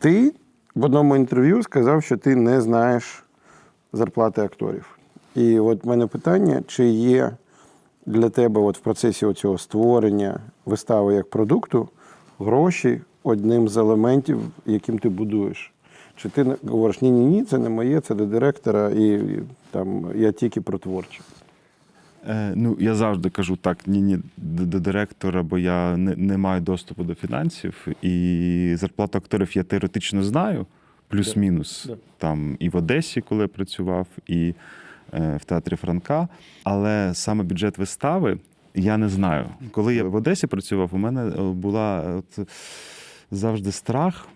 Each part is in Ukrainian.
Ти в одному інтерв'ю сказав, що ти не знаєш зарплати акторів. І от в мене питання: чи є для тебе от в процесі цього створення вистави як продукту гроші одним з елементів, яким ти будуєш? Чи ти говориш, ні, ні, це не моє, це до директора, і, там я тільки про творче. Е, ну, я завжди кажу так, ні, ні до, директора, бо я не, не маю доступу до фінансів. І зарплату акторів я теоретично знаю, плюс-мінус. Да. Там і в Одесі, коли я працював, і е, в театрі Франка. Але саме бюджет вистави я не знаю. Коли я в Одесі працював, у мене е, була от, завжди страх.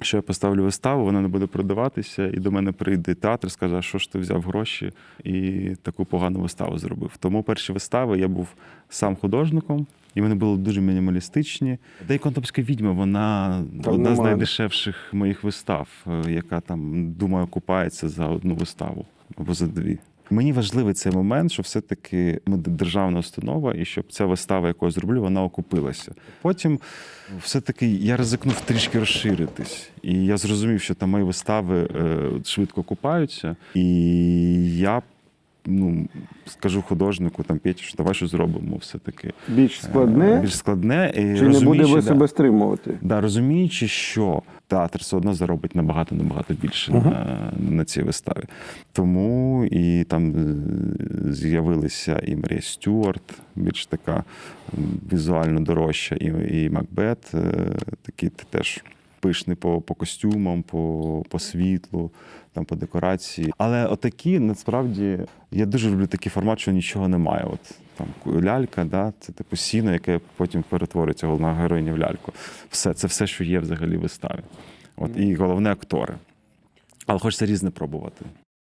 Що я поставлю виставу, вона не буде продаватися, і до мене прийде театр, скаже, «А що ж ти взяв гроші і таку погану виставу зробив. Тому перші вистави я був сам художником, і вони були дуже мінімалістичні. Та й «Контопська відьма, вона Там одна з найдешевших моїх вистав, е, яка там, думаю, купається за одну виставу або за дві. Мені важливий цей момент, що все-таки ми державна установа, і щоб ця вистава, яку я зроблю, вона окупилася. Потім все-таки я ризикнув трішки розширитись. І я зрозумів, що там мої вистави е, швидко купаються. І я ну, скажу художнику, там Петі, що давай що зробимо все-таки. Більш складне, Е, Більш складне. І чи не буде ви себе стримувати? Да, розуміючи, що театр все одно заробить набагато набагато більше на, на цій виставі. Тому і там е, з'явилися і Марія Стюарт, більш така візуально дорожча, і, і Макбет, е, такий теж пишний по, по костюмам, по, по світлу, там, по декорації. Але отакі, насправді, я дуже люблю такий формат, що нічого немає. От там лялька, да, це типу сіно, яке потім перетворюється головна героїня в ляльку. Все, це все, що є взагалі в виставі. От, і головне актори. Але хочеться різне пробувати.